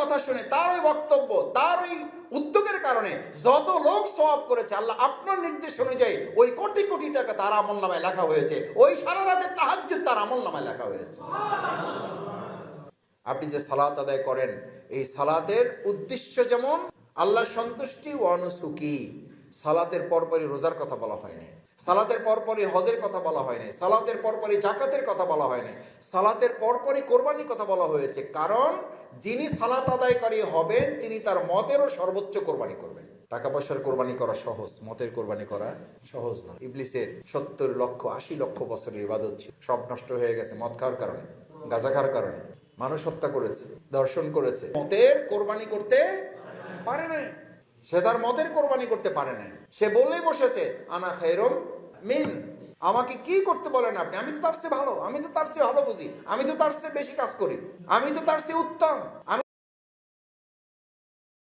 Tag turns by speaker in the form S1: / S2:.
S1: কথা শুনে তার ওই বক্তব্য তার ওই উদ্যোগের কারণে যত লোক সওয়াব করেছে, আল্লাহ আপনার নির্দেশ অনুযায়ী ওই কোটি কোটি টাকা তার আমল নামায় লেখা হয়েছে। ওই সারা রাতের তাহাজ তার আমল নামায় লেখা হয়েছে। আপনি যে সালাত আদায় করেন, এই সালাতের উদ্দেশ্য যেমন আল্লাহ সন্তুষ্টি ও অনুসুকি সালাতের পরপরই রোজার কথা বলা হয়নি সালাতের পরপরই হজের কথা বলা হয়নি সালাতের পরপরই জাকাতের কথা বলা হয়নি সালাতের পরপরই কোরবানির কথা বলা হয়েছে। কারণ, যিনি সালাত আদায়কারী হবেন, তিনি তার মতেরও সর্বোচ্চ কোরবানি করবেন। টাকা পয়সার কোরবানি করা সহজ, মতের কোরবানি করা সহজ না। ইবলিসের সত্তর লক্ষ, আশি লক্ষ বছরের ইবাদত ছিল। সব নষ্ট হয়ে গেছে মদ খাওয়ার কারণে, গাঁজা খাওয়ার কারণে। মানুষ হত্যা করেছে, দর্শন করেছে। মতের কোরবানি করতে পারে না সে তার মতের কোরবানি করতে পারে নাই। সে বলেই বসেছে, আনা খেরম মিন। আমাকে কি করতে বলেন আপনি? আমি তো তার চেয়ে ভালো, আমি তো তার চেয়ে ভালো বুঝি, আমি তো তার চেয়ে বেশি কাজ করি, আমি তো তার চেয়ে উত্তম। আমি